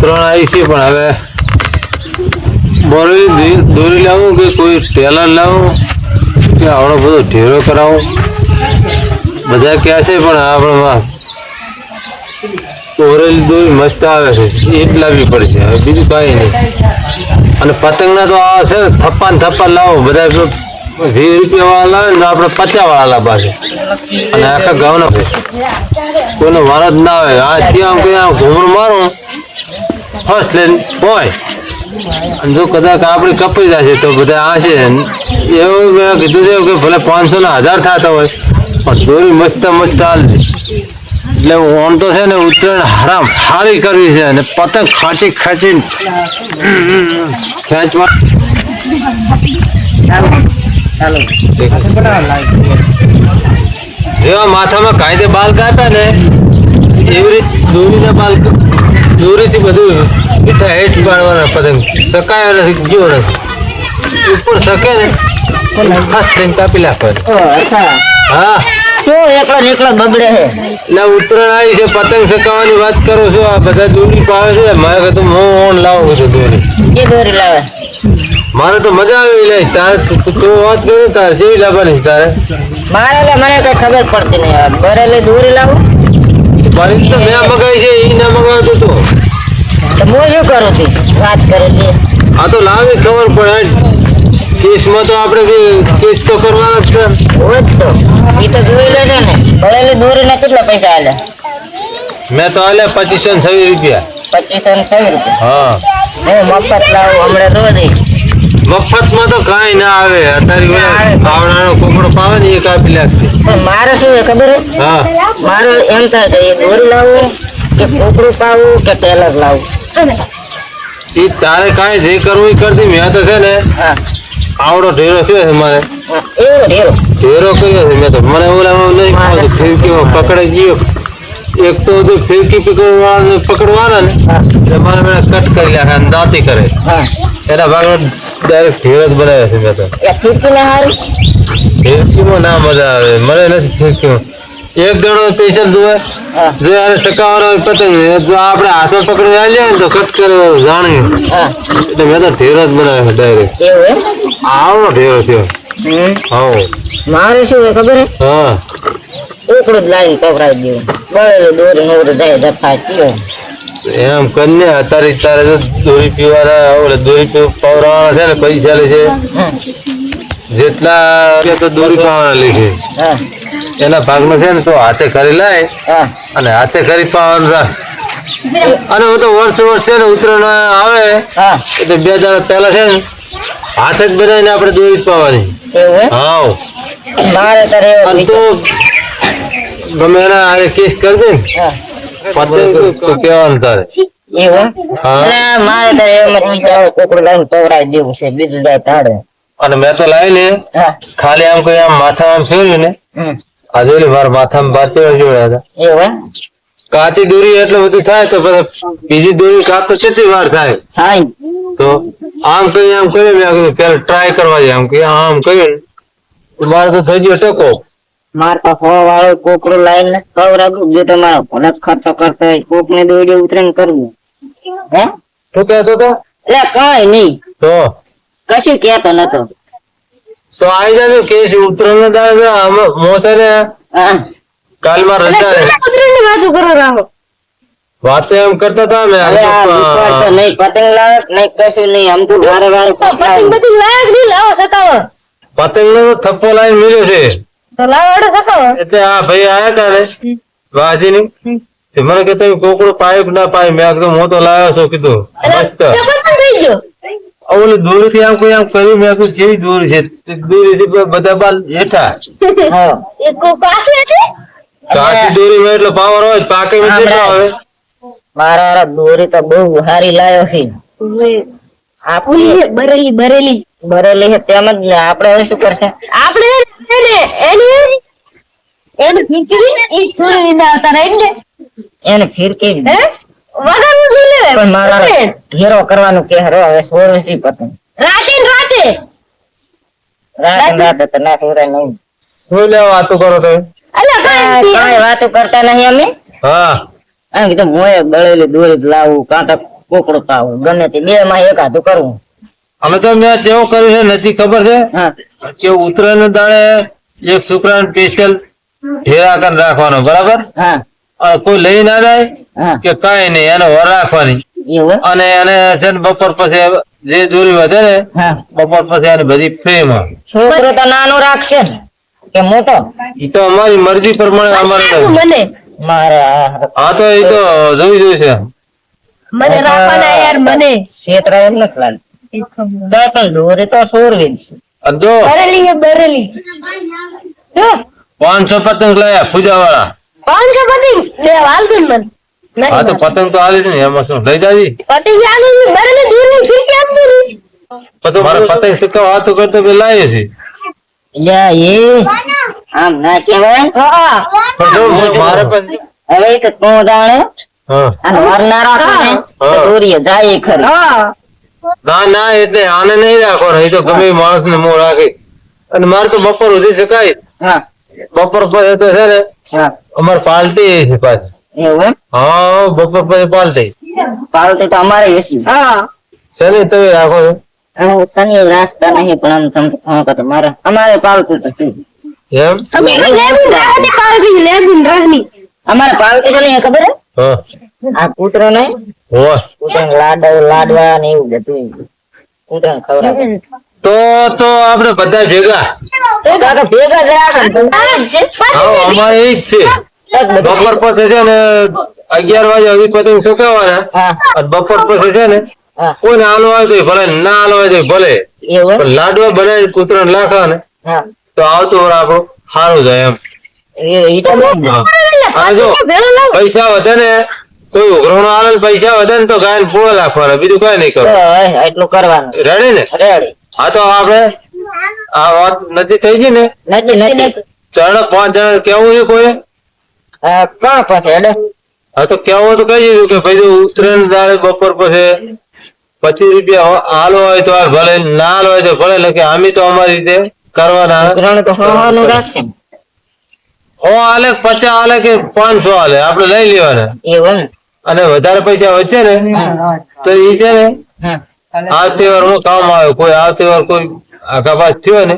ત્રણ આવી છે પણ હવે બોરેલી દોરી- લાવું કે કોઈ ટેલર લાવું કે આવડો બધો ઢેરો કરાવું? બધા કહે છે પણ આપણામાં ઓરેલી દોરી મસ્ત આવે છે. એ જ લાવવી પડશે. હવે બીજું કાંઈ નહીં. અને પતંગના તો આ છે થપ્પા ને થપ્પા લાવો. બધા વીસ રૂપિયા વાળા લાવે ને આપણે પચાસ વાળા લાવવા છે અને આખા ગામના છે કોઈ વાર જ ના આવે આથી આમ કઈ આમ ઘૂમર મારું ફર્સ્ટ લઈને હોય અને જો કદાચ આપણે કપાઈ જશે તો બધા આ છે. એવું મેં કીધું છે કે ભલે પાંચસો ના હજાર થતા હોય, પણ દોરી મસ્ત મસ્ત હાલ એટલે ઓણ તો છે ને ઉત્તરાયણ હરામ હારી કરવી છે અને પતંગ ખાંચી ખાંચી ખેંચવા. જેવા માથામાં કાયદે બાલ કાપ્યા ને એવી રીતે દોરીના બાલ દોરીથી બધું મીઠા હેઠ પાડવાના પતંગ. સકાયો નથી ગયો નથી. ઉપર શકે ને થઈને કાપી નાખવાના હા. શું એકલો ને બગડે છે? એટલે ઉત્તરાયણ આવી છે પતંગ સકાવાની વાત કરો છો આ બધા દોરી પાવે છે મારે તો હું ઓન લાવું છું દોરી. કે દોરી લાવે. મારે તો મજા આવી લે તારે તું- વાત કરી તારે જેવી લાવવાની છે તારે. મારે એટલે મને કઈ ખબર પડતી નહીં યાર. બરેલી દોરી લાવું? મારી તો મેં મગાવી છે એ ના મગાવતો તો. તો હું શું કરું છું વાત કરેલી. આ તો લાવે ખબર પડે કેસમાં તો આપણે બી કેસ તો કરવાનો જ છે. હોય તો. એ તો જોઈ લેજો ને. બરેલી દોરીના કેટલા પૈસા આલે મેં તો આલે પચીસો ને છવ્વીસ રૂપિયા. પચીસો ને છવ્વીસ રૂપિયા? હા. હું મફત લાવું હમણાં રોજ. મફતમાં તો કાંઈ ના આવે. અત્યારે આવડાનો કોકડો પાવે ને એ કાપી લાગશે મારે શું છે ખબર હા. મારે એમ થાય કે એ દોરી લાવું કે કોકડું પાવું કે ટેલર લાવું. એ તારે કાંઈ જે કરવું એ કરતી મેં તો છે ને આવડો ઢેરો થયો છે મારે. ઢેરો. ઢેરો કર્યો છે મેં તો. મને ઓલામાં નહીં ફિરકીમાં પકડાઈ ગયો. એક તો ફિરકી પકડવાના પકડવાના ને મારે મેં કટ કરી નાખે દાંતી કરે. હા. એના ભાગનો ડાયરેક્ટ ઢેરો જ બનાવ્યો છે મેં તો. હારી? ફિરકીમાં ના મજા આવે. મને નથી ફિરકીમાં એક દડો જોવે. હા. જો આને સકાવાનો હોય પતંગ જો આપણે હાથો પકડી આવીએ ને તો કટ કરે જાણી હા. એટલે મેં તો ઢેર જ બનાવ્યો છે ડાયરેક્ટ આવડો ઢેરો થયો. હા મારે શું છે ખબર? હા. એકડું જ લાવી પકડાવી દેવું બળેલો દોરી નવરો જાય દફા થયો. એમ કરીને અત્યારે તારે દોરી પીવાના ઓલે દોરી પીવ પવરાવાના છે ને પૈસા લે છે? જેટલા તો દોરી પાવાના લે છે. એના ભાગમાં છે ને તો હાથે કરી લાય અને હાથે કરી પાવાનું રાખ. અને હું તો વર્ષ વર્ષ છે ને ઉત્તરાયણ આવે એટલે બે દાડા પહેલા છે ને હાથે જ બનાવીને આપણે દોરી પાવાની. અને તો ગમે એના કેસ કરી દે ને હા. પતંગ તો કહેવાનું તારે એવું હા. મારે તારે એમ વિચાર કોકડું લાવીને પકડાવી દેવું છે બીજું જાય તાડે અને મેં તો લાવી લે. ખાલી આમ કોઈ આમ માથા આમ ફેર્યું ને. આજે ઓલી મારા માથામાં બાર જોડ્યા હતા. એવું કાચી દોરી એટલું બધું થાય તો પછી બીજી દોરી કાપતો કેટલી વાર થાય? થાય તો આમ કઈ આમ કર્યું મેં પેલા ટ્રાય કરવા જાય આમ કે આમ કર્યું મારે તો થઈ ગયો ટકો. માર તો કોકરો વાળો કોકડું લાવીને રાખું જે તમારો ભલે ખર્ચો કરતો હોય કોક ને દોડી ઉતરીને કરવું. હે? શું કહેતો તો એટલે કઈ નહીં. તો? કશું કેતો નતો. તો આવી જજો કેસ ઉતરણ ના દાડે તો આમાં મોસે ને હા. કાલમાં રજા રહે. ઉતરીને વાત કરો રાહો? વાતો એમ કરતા હતા મે હવે આ તો નહીં પતંગ લાવે નહીં કશું નહીં આમ તો વારે વારે તો પતંગ બધી લાયક નહીં લાવો સતાવો. પતંગ નો થપ્પો લાવી મળ્યો છે. તો એટલે આ ભાઈ આયા તા વાજી ની મને કે તમે કોકડો પાઇપ ના પાયો મેં કીધું હું તો લાવ્યો છું કીધું. મસ્ત. ઓલી દોરી થી આમ કોઈ આમ કર્યું મેં કીધું જેવી દોરી છે. દોરી થી બધા બાલ હેઠા. હા. એ કો કાસી હતી? કાચી દોરી માં એટલો પાવર હોય પાકે આવે? મારા હારા દોરી તો બહુ સારી લાવ્યો છે. આ બરેલી બરેલી. બરેલી છે તેમ જ ને આપણે હવે શું કરશે? આપણે એની એની ફીકી ઈ સુરી ની આવતા રહી ને? એને ફિરકી હે? વગરનું જોઈ પણ મારા ઘેરો કરવાનું કે હરો હવે સોળસી પતંગ? રાતે રાતે. રાતે રાતે? તો ના સુરાય નહીં. શું લેવા વાતો કરો તો અલ્યા કાંઈ કાંઈ કાંઈ વાતો કરતા નહીં અમે? હા. એમ કીધું મોએ બળેલી દોરી લાવું કાંટા કોકડો પાવું ગમે તે બે માં એક હાથું કરવું અમે તો મેં કેવું કર્યું છે નથી ખબર છે? કે ઉત્તરાયણ દાડે એક છોકરાને સ્પેશિયલ ઢેરા કરી રાખવાનો બરાબર? કોઈ લઈ ના જાય કે કઈ નહીં એને વર રાખવાની. અને એને છે ને બપોર પછી જે દોરી વધે ને બપોર પછી એને બધી ફ્રીમાં છોકરો તો નાનો રાખશે ને કે મોટો? એ તો અમારી મરજી પ્રમાણે અમારે મારા હા તો એ તો જોઈ જોઈ છે મને રાખવાના યાર મને. ક્ષેત્ર એમ નથી લાગે તો પણ દોરી તો સોર છે. અને બરેલી. હે બરેલી જો. પાંચસો પતંગ લાયા પૂજા વાળા પાંચસો પતંગ? લે હાલ હાલતું મન. હા તો પતંગ તો આલે છે ને એમાં શું? લઈ જાજી? પતંગ આલે છે. બરેલી દૂરની ફીરકી આપતું નહીં પતંગ મારે પતંગ સિક્કા વાતો કરતો કે લાવીએ છે. લે એ આમ ના કહેવાય? હા પણ મારે પણ હવે એક તું જાણે હા. ના તો હા. જાય ખરી. હા. ના ના એટલે આને નહીં રાખવાનો. એ તો ગમે માણસ ને મોં રાખે. અને મારે તો બપોર સુધી શકાય. બપોર પછી તો છે ને હા. અમારે પાલટી છે પાછી. એવું હા બપોર પછી પાલતી પાલતી તો અમારે એસી હા. છે તમે રાખો છો? શનિ રાખતા નહીં પણ આમ તમે ફોન કરો. મારે અમારે પાલતું તો એમ? અમે લેવું રાખની પાલતી લેવું રાખની અમારે પાલતી છે ને ખબર હે? હા. આ કૂતરો ને? હોય કૂતરો લાડવા લાડવા ને એવું બધું કૂતરો ખવડાવે તો તો આપણે બધા ભેગા. ને આવે અમારે એ જ છે. બપોર પછી છે ને અગિયાર વાગે હજી પતંગ સુકાવાના. બપોર પછી છે ને કોઈને આલો તો ભલે ના આલો આવે તો ભલે. લાડવા બનાવી કૂતરો લાખા ને તો આવતું વર આપણું સારું જાય એમ. પૈસા વધે ને કોઈ ઉઘરાણો આલે પૈસા વધે ને તો ગાય પૂળો લાખવાના બીજું કઈ નહીં તો કરવું એટલું કરવાનું. રેડી ને? હા તો આપણે આ વાત નથી થઈ ગઈ ને? નથી નથી ચાલો પાંચ જણા કેવું છે કોઈ? કોણ પછી હેડો. હા તો કેવું તો કહી દીધું કે ભાઈ જો ઉત્તરાયણ દાડે બપોર પછી પચીસ રૂપિયા આલો હોય તો ભલે ના હાલો હોય તો ભલે લખે આમી તો અમારી રીતે કરવાના. ઉઘરાણું તો હવાનું રાખશે. ને. હો હાલે પચાસ હાલે કે પાંચસો હાલે આપણે લઈ લેવાના. એવું? અને વધારે પૈસા વચ્ચે ને? તો એ છે ને? આ તહેવારનું કામ આવે કોઈ આ તહેવાર કોઈ આઘાપાછ થયો ને?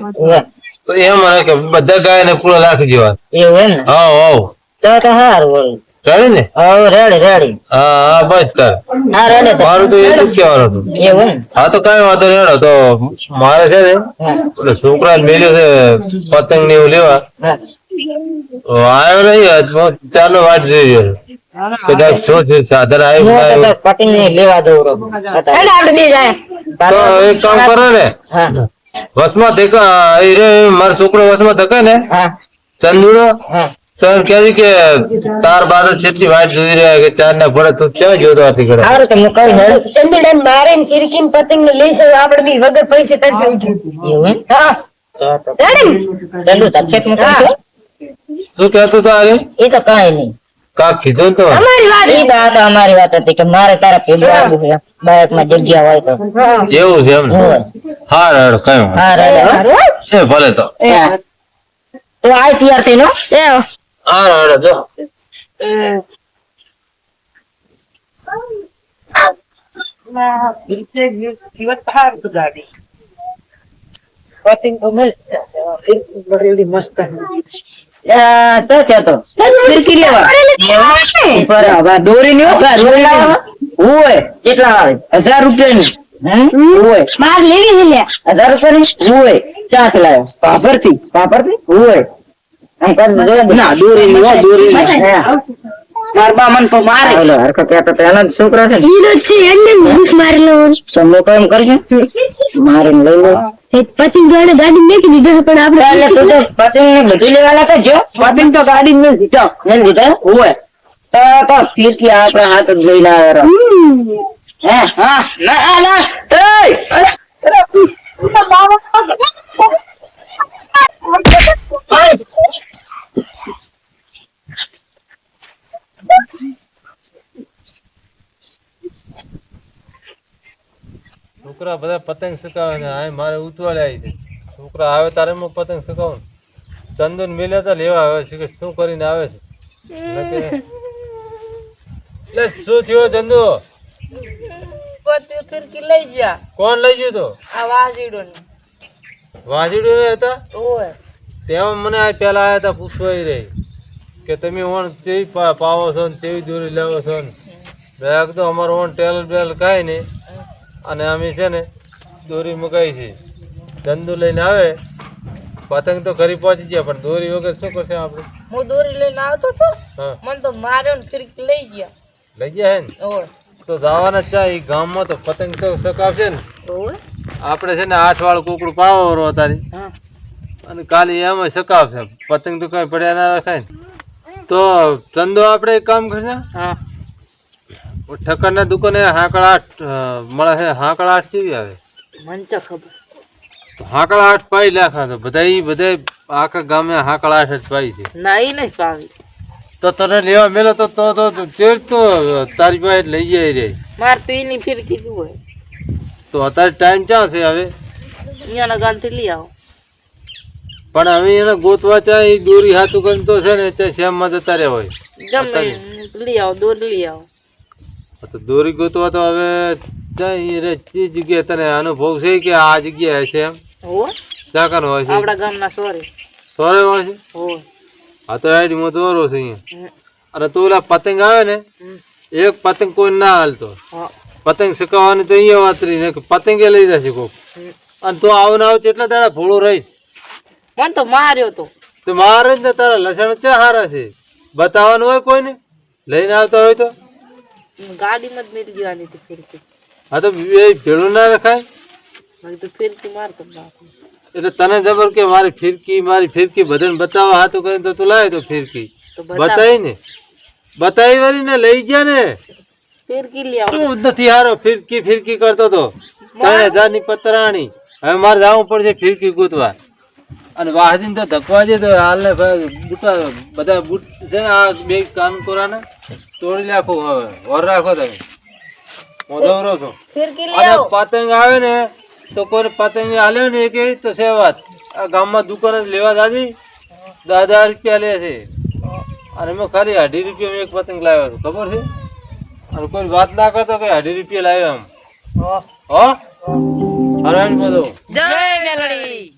તો એમ મને કે બધા ગાય ને પૂરો લાખી દેવા. એવું હા તો તો હારું હોય ને? હવે રેડી રેડી. હા હા બસ તાર. હા રેડી તો. મારું તો એટલું કહેવાનું હતું. એવું હા તો કઈ વાંધો નહીં હેડો. તો મારે છે ને એટલે છોકરા મેલ્યો છે પતંગ ને એવું લેવા. હા. આવ્યો નહીં ચાલો વાત જોઈ રહ્યો છું. કદાચ શું છે સાધન આવ્યું હું કે તો ના તાર પતિને લેવા દઉં રહ્યો. હતા. હેડો આપણે બે જાય આવ્યું. તો એક કામ કરો ને હા વચમાં ધક્કા એ રે મારો છોકરો વચમાં ધકે ને હા ચંદુડો હા તો એમ કહે છે કે તાર બાદ જેટલી વાત જોઈ રહ્યા કે ચાર ના ભરે તું ક્યાં જોતો હતી ઘરે સારું તો હું કઈ હેડ ચંદુડાન મારે ને ફિરકીન પતંગ ને લઈ જવું આપણે બી વગર પૈસે કરશે એવું એમ? હા તો તો રેડી ચાલુ તકલીફમાં કરશો? શું કહેતો તો આજે એ તો કાંઈ નહીં કાક કીધું તો? અમારી વાત ઈ વાત અમારી વાત હતી કે મારે તારા પેલું આવું છે. બાયકમાં જગ્યા હોય તો. એવું છે એમ હાર કઈ વાંધો હા રેડી હો. હારું, છે ભલે તો. તો આઈ હો. હો. એ હાર હાર જો. આ તો છે તો. ફિરકી લેવા. ઉપર હવે દોરી ની દોરી લાવો. હોય કેટલા આવે હજાર રૂપિયા ની હોય. માર લેવી છે મન તો મારે. ઓલો તો છોકરો ને. એને મારેલો લોકો એમ કરશે મારીને લઈ લો. પતંગ જોડે ગાડી મેકી દીધો પણ આપણે એટલે તું તો પતંગ ને બધું લેવાના તો જો. પતંગ તો ગાડી મેં દીધો મેં દીધો હોય તો તો ફિરકી આપણા હાથ જ લઈને આવ્યો હે? હા ના ના. એય! છોકરા બધા પતંગ સકાવે ને આ મારે ઉતવાળે આવી છે. છોકરા આવે તારે હું પતંગ સકાવું ચંદન મેલ્યા તો લેવા આવે છે. કે શું કરીને આવે છે? એટલે શું થયો ચંદુ? ફિરકી લઈ ગયા. કોણ લઈ ગયું તો? આ વાજીડો ને હતા? ઓય. તેમાં મને આ પેલા આવ્યા હતા પૂછવા રહી કે તમે ઓણ કેવી પાવો છો ને કેવી દોરી લાવો છો ને? મેં તો અમારો ઓણ ટેલર બેલ કાંઈ નહીં. અને અમે છે ને દોરી મુકાઈ છે. ધંધો લઈને આવે પતંગ તો ઘરે પહોંચી ગયા પણ દોરી વગર શું કરશે આપણે? હું દોરી લઈને આવતો તો મને તો માર્યો ને ફિરકી લઈ ગયા. લઈ ગયા હે ને? તો જવાના ચા એ ગામમાં તો પતંગ તો સકાવશે ને. આપણે છે ને આઠ વાળું કુકડું પાવો તારી હા. અને કાલે એમાં સકાવશે. પતંગ તો કઈ પડ્યા ના રખાય ને. તો ચંદો આપણે એક કામ કરશે? હા. ઠક્કરના દુકાને હાંકડા આઠ મળે છે હાકળ આઠ કેવી આવે? મને તો ખબર. તો આઠ પાઈ લાખા તો બધા બધા આખા ગામે હાકળ આઠ જ પાઈ છે. ના ઈ નહીં પાવી. તો તને લેવા મેલો તો તો તો ચેર તો તારી પાસે લઈ જાય રે. માર તો એની ફિરકી હોય. તો અત્યારે ટાઈમ ક્યાં છે હવે? અહીંયાના ગામથી લઈ આવો. પણ હવે એને ગોતવા ચા એ દોરી હાથું કરીને તો છે ને ત્યાં શ્યામમાં જતા રહ્યા હોય. લઈ આવો દોરી લઈ આવો. તો દોરી ગોતવા તો હવે ચાઈ જગ્યાએ તને અનુભવ છે કે આ જગ્યાએ છે એમ? હોય છે? આપણા ગામના સોરે. સોરે વાળ છે? હો તો આઈડીમાં દોરો છે અહીંયા. અને તું ઓલા પતંગ આવે ને એક પતંગ કોઈ ના હાલતો. પતંગ સકાવવાની તો અહીંયા વાતરી ને પતંગે લઈ જશે કોક. અને તું આવું ને આવું કેટલા દાડા ભોળો રહીશ? મને તો માર્યો તો. તો મારે ને તારા લસણ ક્યાં હારા છે? બતાવવાનું હોય કોઈને? લઈને આવતા હોય તો? ગાડીમાં જ મેરી જવાની હતી ફિરકી હા તો એ ભેળું ના રખાય? એટલે તને જબર કે મારી ફિરકી મારી ફિરકી બધાને બતાવવા હાથો કરીને તો તું લાવે તો ફિરકી. બતાવી. ને. બતાવી વળી ને લઈ ગયા ને. તું નથી હારો ફિરકી ફિરકી કરતો તો. ત્રણ હજારની પતરાણી. હવે મારે જવું પડશે ફિરકી ગૂંથવા અને વાહદીન તો ધકવા દે તો હાલ ને ભાઈ બુટા બધા બુટ છે ને આ બે કાન કોરાના તોડી નાખો હવે. વર રાખો તમે. હું દોરો છું અને પતંગ આવે ને તો કોઈ પતંગ હાલ્યો ને એક તો છે વાત. આ ગામમાં દુકાન જ લેવા દાદી. દસ હજાર રૂપિયા લે છે. અને મેં ખાલી અઢી રૂપિયા એક પતંગ લાવ્યો છું ખબર છે? અને કોઈ વાત ના કરતો કે અઢી રૂપિયા લાવ્યો એમ. હો? અરે બધું. જય મેલડી